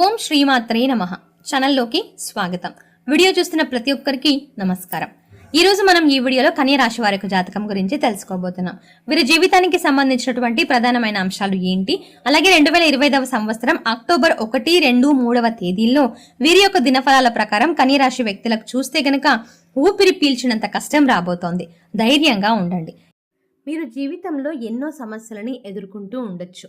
ఓం శ్రీమాత్రే నమ. ఛానల్లోకి స్వాగతం. వీడియో చూస్తున్న ప్రతి ఒక్కరికి నమస్కారం. ఈరోజు మనం ఈ వీడియోలో కన్య రాశి వారి యొక్క జాతకం గురించి తెలుసుకోబోతున్నాం. వీరి జీవితానికి సంబంధించినటువంటి ప్రధానమైన అంశాలు ఏంటి? అలాగే రెండు వేల ఇరవై ఐదవ సంవత్సరం అక్టోబర్ ఒకటి రెండు మూడవ తేదీల్లో వీరి యొక్క దినఫలాల ప్రకారం కన్య రాశి వ్యక్తులకు చూస్తే గనక ఊపిరి పీల్చినంత కష్టం రాబోతోంది. ధైర్యంగా ఉండండి. మీరు జీవితంలో ఎన్నో సమస్యలని ఎదుర్కొంటూ ఉండొచ్చు.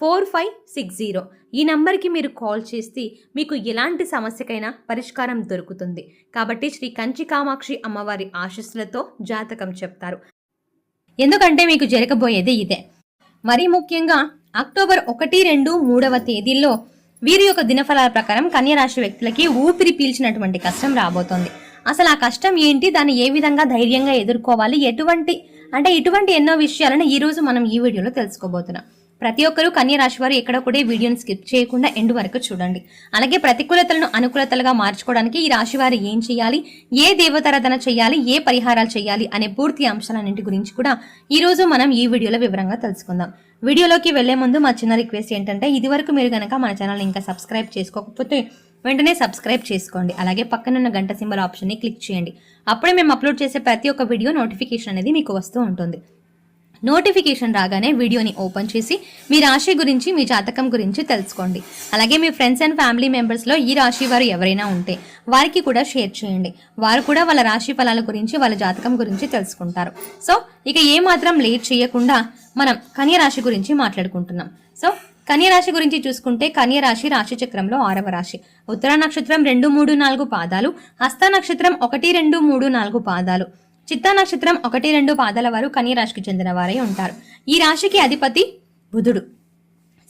four five six zero. ఈ నంబర్కి మీరు కాల్ చేస్తే మీకు ఎలాంటి సమస్యకైనా పరిష్కారం దొరుకుతుంది. కాబట్టి శ్రీ కంచి కామాక్షి అమ్మవారి ఆశస్సులతో జాతకం చెప్తారు. ఎందుకంటే మీకు జరగబోయేది ఇదే. మరీ ముఖ్యంగా అక్టోబర్ ఒకటి రెండు మూడవ తేదీల్లో వీరి యొక్క దినఫలాల ప్రకారం కన్యరాశి వ్యక్తులకి ఊపిరి పీల్చినటువంటి కష్టం రాబోతోంది. అసలు ఆ కష్టం ఏంటి? దాన్ని ఏ విధంగా ధైర్యంగా ఎదుర్కోవాలి? ఎటువంటి అంటే ఇటువంటి ఎన్నో విషయాలను ఈ రోజు మనం ఈ వీడియోలో తెలుసుకోబోతున్నాం. ప్రతి ఒక్కరూ కన్య రాశి వారు ఎక్కడ కూడా వీడియోని స్కిప్ చేయకుండా ఎండ్ వరకు చూడండి. అలాగే ప్రతికూలతలను అనుకూలతలుగా మార్చుకోవడానికి ఈ రాశి వారు ఏం చేయాలి? ఏ దేవతారాధన చేయాలి? ఏ పరిహారాలు చేయాలి? అనే పూర్తి అంశాలన్నింటి గురించి కూడా ఈ రోజు మనం ఈ వీడియోలో వివరంగా తెలుసుకుందాం. వీడియోలోకి వెళ్ళే ముందు మా చిన్న రిక్వెస్ట్ ఏంటంటే ఇదివరకు మీరు కనుక మన ఛానల్ ఇంకా సబ్స్క్రైబ్ చేసుకోకపోతే వెంటనే సబ్స్క్రైబ్ చేసుకోండి. అలాగే పక్కనున్న గంట సింబల్ ఆప్షన్ని క్లిక్ చేయండి. అప్పుడే మేము అప్లోడ్ చేసే ప్రతి ఒక్క వీడియో నోటిఫికేషన్ అనేది మీకు వస్తూ ఉంటుంది. నోటిఫికేషన్ రాగానే వీడియోని ఓపెన్ చేసి మీ రాశి గురించి మీ జాతకం గురించి తెలుసుకోండి. అలాగే మీ ఫ్రెండ్స్ అండ్ ఫ్యామిలీ మెంబర్స్లో ఈ రాశి వారు ఎవరైనా ఉంటే వారికి కూడా షేర్ చేయండి. వారు కూడా వాళ్ళ రాశి ఫలాల గురించి వాళ్ళ జాతకం గురించి తెలుసుకుంటారు. సో ఇక ఏ మాత్రం లేట్ చేయకుండా మనం కన్య రాశి గురించి మాట్లాడుకుంటున్నాం. సో కన్యరాశి గురించి చూసుకుంటే కన్యరాశి రాశి చక్రంలో ఆరవ రాశి. ఉత్తర నక్షత్రం రెండు మూడు నాలుగు పాదాలు. హస్త నక్షత్రం ఒకటి రెండు మూడు నాలుగు పాదాలు. చిత్తా నక్షత్రం ఒకటి రెండు పాదాల వారు కన్యరాశికి చెందిన వారై ఉంటారు. ఈ రాశికి అధిపతి బుధుడు.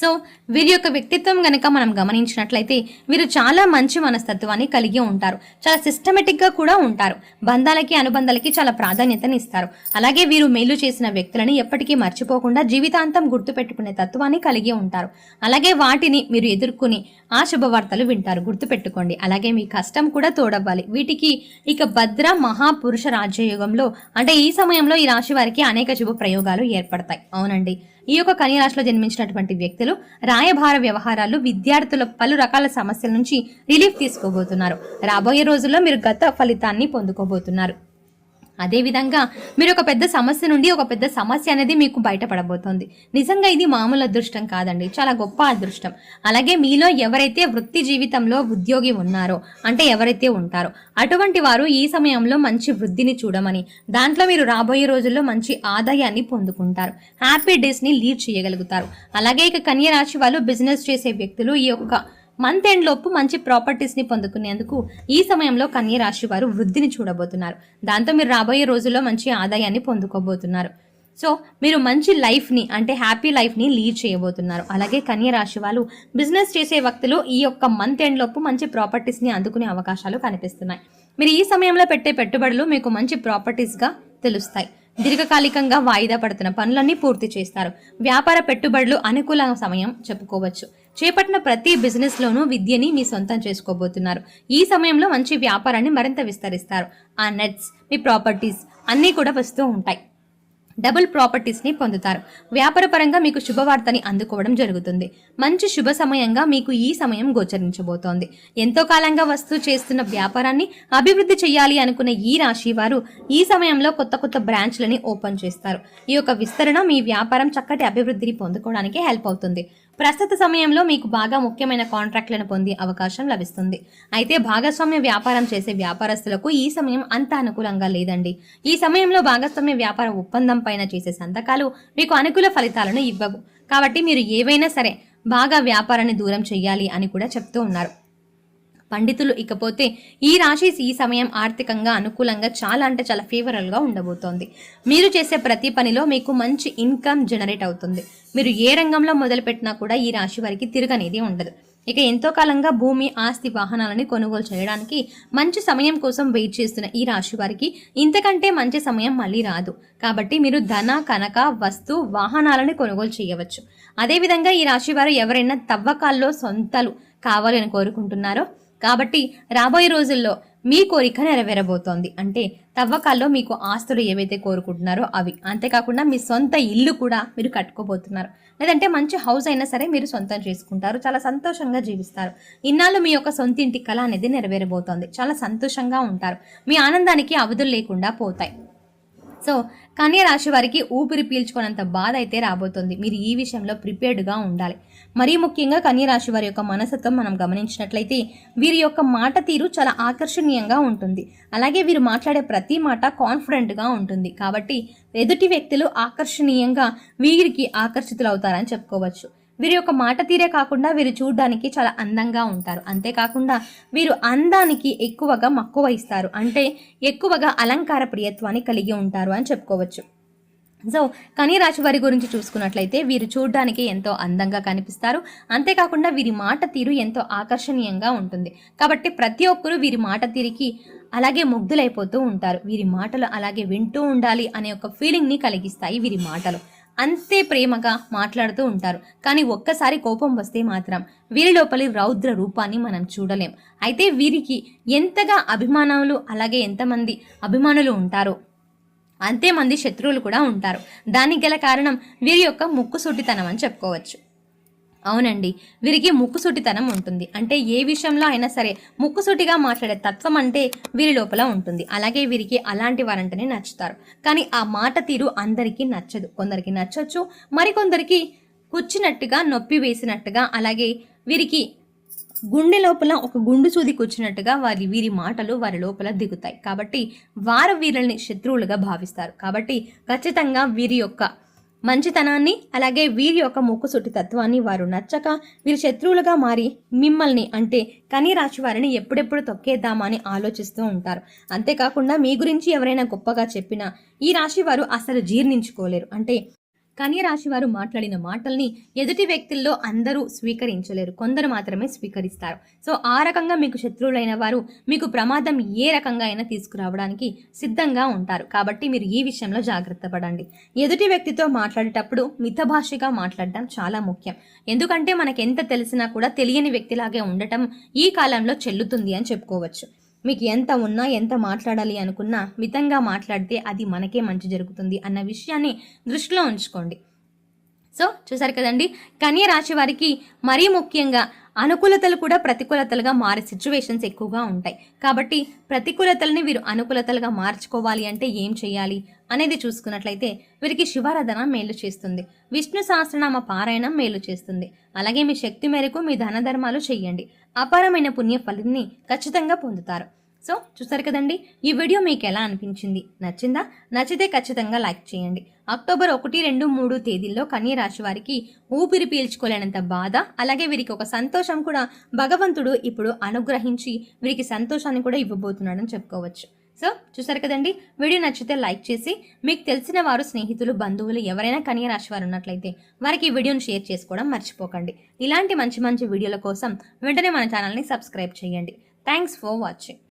సో వీరి యొక్క వ్యక్తిత్వం గనక మనం గమనించినట్లయితే వీరు చాలా మంచి మనస్తత్వాన్ని కలిగి ఉంటారు. చాలా సిస్టమేటిక్గా కూడా ఉంటారు. బంధాలకి అనుబంధాలకి చాలా ప్రాధాన్యతని ఇస్తారు. అలాగే వీరు మేలు చేసిన వ్యక్తులని ఎప్పటికీ మర్చిపోకుండా జీవితాంతం గుర్తుపెట్టుకునే తత్వాన్ని కలిగి ఉంటారు. అలాగే వాటిని మీరు ఎదుర్కొని ఆ శుభవార్తలు వింటారు. గుర్తుపెట్టుకోండి. అలాగే మీ కష్టం కూడా తోడవ్వాలి. వీటికి ఇక భద్ర మహాపురుష రాజ్యయుగంలో అంటే ఈ సమయంలో ఈ రాశి వారికి అనేక శుభ ప్రయోగాలు ఏర్పడతాయి. అవునండి. ఈ యొక్క కన్యరాశిలో జన్మించినటువంటి వ్యక్తులు రాయభార వ్యవహారాలు విద్యార్థుల పలు రకాల సమస్యల నుంచి రిలీఫ్ తీసుకోబోతున్నారు. రాబోయే రోజుల్లో మీరు గత ఫలితాన్ని పొందుకోబోతున్నారు. అదేవిధంగా మీరు ఒక పెద్ద సమస్య నుండి ఒక పెద్ద సమస్య అనేది మీకు బయటపడబోతోంది. నిజంగా ఇది మామూలు అదృష్టం కాదండి. చాలా గొప్ప అదృష్టం. అలాగే మీలో ఎవరైతే వృత్తి జీవితంలో ఉద్యోగి ఉన్నారో అంటే ఎవరైతే ఉంటారో అటువంటి వారు ఈ సమయంలో మంచి వృద్ధిని చూడమని దాంట్లో మీరు రాబోయే రోజుల్లో మంచి ఆదాయాన్ని పొందుకుంటారు. హ్యాపీ డేస్ని లీడ్ చేయగలుగుతారు. అలాగే ఇక కన్య రాశి వాళ్ళు బిజినెస్ చేసే వ్యక్తులు ఈ యొక్క మంత్ ఎండ్ లోపు మంచి ప్రాపర్టీస్ని పొందుకునేందుకు ఈ సమయంలో కన్య రాశి వారు వృద్ధిని చూడబోతున్నారు. దాంతో మీరు రాబోయే రోజుల్లో మంచి ఆదాయాన్ని పొందుకోబోతున్నారు. సో మీరు మంచి లైఫ్ని అంటే హ్యాపీ లైఫ్ని లీడ్ చేయబోతున్నారు. అలాగే కన్య రాశి వాళ్ళు బిజినెస్ చేసే వ్యక్తులు ఈ యొక్క మంత్ ఎండ్ లోపు మంచి ప్రాపర్టీస్ని అందుకునే అవకాశాలు కనిపిస్తున్నాయి. మీరు ఈ సమయంలో పెట్టే పెట్టుబడులు మీకు మంచి ప్రాపర్టీస్గా తెలుస్తాయి. దీర్ఘకాలికంగా వాయిదా పడుతున్న పనులన్నీ పూర్తి చేస్తారు. వ్యాపార పెట్టుబడులు అనుకూల సమయం చెప్పుకోవచ్చు. చేపట్టిన ప్రతి బిజినెస్ లోనూ విద్యని మీ సొంతం చేసుకోబోతున్నారు. ఈ సమయంలో మంచి వ్యాపారాన్ని మరింత విస్తరిస్తారు. ఆ నెట్స్ మీ ప్రాపర్టీస్ అన్నీ కూడా వస్తూ ఉంటాయి. డబుల్ ప్రాపర్టీస్ని పొందుతారు. వ్యాపారపరంగా మీకు శుభవార్తని అందుకోవడం జరుగుతుంది. మంచి శుభ సమయంగా మీకు ఈ సమయం గోచరించబోతోంది. ఎంతో కాలంగా వస్తూ చేస్తున్న వ్యాపారాన్ని అభివృద్ధి చేయాలి అనుకున్న ఈ రాశి వారు ఈ సమయంలో కొత్త కొత్త బ్రాంచ్లని ఓపెన్ చేస్తారు. ఈ యొక్క విస్తరణ మీ వ్యాపారం చక్కటి అభివృద్ధిని పొందుకోవడానికి హెల్ప్ అవుతుంది. ప్రస్తుత సమయంలో మీకు బాగా ముఖ్యమైన కాంట్రాక్ట్లను పొందే అవకాశం లభిస్తుంది. అయితే భాగస్వామ్య వ్యాపారం చేసే వ్యాపారస్తులకు ఈ సమయం అంత అనుకూలంగా లేదండి. ఈ సమయంలో భాగస్వామ్య వ్యాపార ఒప్పందం పైన చేసే సంతకాలు మీకు అనుకూల ఫలితాలను ఇవ్వవు. కాబట్టి మీరు ఏవైనా సరే బాగా వ్యాపారాన్ని దూరం చేయాలి అని కూడా చెప్తూ ఉన్నారు. పండితులు ఇకపోతే ఈ రాశి ఈ సమయం ఆర్థికంగా అనుకూలంగా చాలా అంటే చాలా ఫేవరల్గా ఉండబోతోంది. మీరు చేసే ప్రతి పనిలో మీకు మంచి ఇన్కమ్ జనరేట్ అవుతుంది. మీరు ఏ రంగంలో మొదలుపెట్టినా కూడా ఈ రాశి వారికి తిరగనేది ఉండదు. ఇక ఎంతో కాలంగా భూమి ఆస్తి వాహనాలని కొనుగోలు చేయడానికి మంచి సమయం కోసం వెయిట్ చేస్తున్న ఈ రాశి వారికి ఇంతకంటే మంచి సమయం మళ్ళీ రాదు. కాబట్టి మీరు ధన కనక వస్తు వాహనాలని కొనుగోలు చేయవచ్చు. అదేవిధంగా ఈ రాశి వారు ఎవరైనా తవ్వకాల్లో సొంతలు కావాలని కోరుకుంటున్నారో కాబట్టి రాబోయే రోజుల్లో మీ కోరిక నెరవేరబోతోంది. అంటే తవ్వకాల్లో మీకు ఆస్తులు ఏవైతే కోరుకుంటున్నారో అవి. అంతేకాకుండా మీ సొంత ఇల్లు కూడా మీరు కట్టుకోబోతున్నారు. లేదంటే మంచి హౌస్ అయినా సరే మీరు సొంతం చేసుకుంటారు. చాలా సంతోషంగా జీవిస్తారు. ఇన్నాళ్ళు మీ యొక్క సొంత ఇంటి కళ అనేది నెరవేరబోతోంది. చాలా సంతోషంగా ఉంటారు. మీ ఆనందానికి అవధులు లేకుండా పోతాయి. సో కన్య రాశి వారికి ఊపిరి పీల్చుకున్నంత బాధ అయితే రాబోతుంది. మీరు ఈ విషయంలో ప్రిపేర్డ్గా ఉండాలి. మరీ ముఖ్యంగా కన్య రాశి వారి యొక్క మనసత్వం మనం గమనించినట్లయితే వీరి యొక్క మాట తీరు చాలా ఆకర్షణీయంగా ఉంటుంది. అలాగే వీరు మాట్లాడే ప్రతి మాట కాన్ఫిడెంట్గా ఉంటుంది. కాబట్టి ఎదుటి వ్యక్తులు ఆకర్షణీయంగా వీరికి ఆకర్షితులవుతారని చెప్పుకోవచ్చు. వీరి యొక్క మాట తీరే కాకుండా వీరు చూడడానికి చాలా అందంగా ఉంటారు. అంతేకాకుండా వీరు అందానికి ఎక్కువగా మక్కువ ఇస్తారు. అంటే ఎక్కువగా అలంకార ప్రియత్వాన్ని కలిగి ఉంటారు అని చెప్పుకోవచ్చు. సో కనీరాశి వారి గురించి చూసుకున్నట్లయితే వీరు చూడడానికి ఎంతో అందంగా కనిపిస్తారు. అంతేకాకుండా వీరి మాట తీరు ఎంతో ఆకర్షణీయంగా ఉంటుంది. కాబట్టి ప్రతి ఒక్కరూ వీరి మాట తీరికి అలాగే ముగ్ధులైపోతూ ఉంటారు. వీరి మాటలు అలాగే వింటూ ఉండాలి అనే ఒక ఫీలింగ్ని కలిగిస్తాయి వీరి మాటలు. అంతే ప్రేమగా మాట్లాడుతూ ఉంటారు. కానీ ఒక్కసారి కోపం వస్తే మాత్రం వీరి లోపలి రౌద్ర రూపాన్ని మనం చూడలేం. అయితే వీరికి ఎంతగా అభిమానులు అలాగే ఎంతమంది అభిమానులు ఉంటారో అంతే మంది శత్రువులు కూడా ఉంటారు. దానికి గల కారణం వీరి యొక్క ముక్కుసూటితనం అని చెప్పుకోవచ్చు. అవునండి. వీరికి ముక్కుసూటితనం ఉంటుంది. అంటే ఏ విషయంలో అయినా సరే ముక్కుసూటిగా మాట్లాడే తత్వం అంటే వీరి లోపల ఉంటుంది. అలాగే వీరికి అలాంటి వారంటనే నచ్చుతారు. కానీ ఆ మాట తీరు అందరికీ నచ్చదు. కొందరికి నచ్చొచ్చు. మరికొందరికి కూర్చున్నట్టుగా నొప్పి వేసినట్టుగా అలాగే వీరికి గుండె లోపల ఒక గుండు సూది కూర్చున్నట్టుగా వారి వీరి మాటలు వారి లోపల దిగుతాయి. కాబట్టి వారు వీరిని శత్రువులుగా భావిస్తారు. కాబట్టి ఖచ్చితంగా వీరి యొక్క మంచితనాన్ని అలాగే వీరి యొక్క ముక్కుసుటి తత్వాన్ని వారు నచ్చక వీరు శత్రువులుగా మారి మిమ్మల్ని అంటే కని రాశి వారిని ఎప్పుడెప్పుడు తొక్కేద్దామని ఆలోచిస్తూ ఉంటారు. అంతేకాకుండా మీ గురించి ఎవరైనా గొప్పగా చెప్పినా ఈ రాశి వారు అసలు జీర్ణించుకోలేరు. అంటే కన్యరాశి వారు మాట్లాడిన మాటల్ని ఎదుటి వ్యక్తుల్లో అందరూ స్వీకరించలేరు. కొందరు మాత్రమే స్వీకరిస్తారు. సో ఆ రకంగా మీకు శత్రువులైన వారు మీకు ప్రమాదం ఏ రకంగా అయినా తీసుకురావడానికి సిద్ధంగా ఉంటారు. కాబట్టి మీరు ఈ విషయంలో జాగ్రత్త పడండి. ఎదుటి వ్యక్తితో మాట్లాడేటప్పుడు మితభాషగా మాట్లాడటం చాలా ముఖ్యం. ఎందుకంటే మనకు ఎంత తెలిసినా కూడా తెలియని వ్యక్తిలాగే ఉండటం ఈ కాలంలో చెల్లుతుంది అని చెప్పుకోవచ్చు. మీకు ఎంత ఉన్నా ఎంత మాట్లాడాలి అనుకున్నా మితంగా మాట్లాడితే అది మనకే మంచి జరుగుతుంది అన్న విషయాన్ని దృష్టిలో ఉంచుకోండి. సో చూసారు కదండి? కన్య రాశి వారికి మరీ ముఖ్యంగా అనుకూలతలు కూడా ప్రతికూలతలుగా మారే సిచ్యువేషన్స్ ఎక్కువగా ఉంటాయి. కాబట్టి ప్రతికూలతల్ని వీరు అనుకూలతలుగా మార్చుకోవాలి అంటే ఏం చేయాలి అనేది చూసుకున్నట్లయితే వీరికి శివారాధన మేలు చేస్తుంది. విష్ణు సహస్రనామ పారాయణం మేలు చేస్తుంది. అలాగే మీ శక్తి మేరకు మీ ధన ధర్మాలు చేయండి. అపారమైన పుణ్య ఫలిని ఖచ్చితంగా పొందుతారు. సో చూసారు కదండి ఈ వీడియో మీకు ఎలా అనిపించింది? నచ్చిందా? నచ్చితే ఖచ్చితంగా లైక్ చేయండి. అక్టోబర్ ఒకటి రెండు మూడు తేదీల్లో కన్యరాశి వారికి ఊపిరి పీల్చుకోలేనంత బాధ అలాగే వీరికి ఒక సంతోషం కూడా భగవంతుడు ఇప్పుడు అనుగ్రహించి వీరికి సంతోషాన్ని కూడా ఇవ్వబోతున్నాడని చెప్పుకోవచ్చు. సో చూసారు కదండి వీడియో నచ్చితే లైక్ చేసి మీకు తెలిసిన వారు స్నేహితులు బంధువులు ఎవరైనా కన్య రాశి వారు ఉన్నట్లయితే వారికి ఈ వీడియోని షేర్ చేసుకోవడం మర్చిపోకండి. ఇలాంటి మంచి మంచి వీడియోల కోసం వెంటనే మన ఛానల్ని సబ్స్క్రైబ్ చేయండి. Thanks for watching.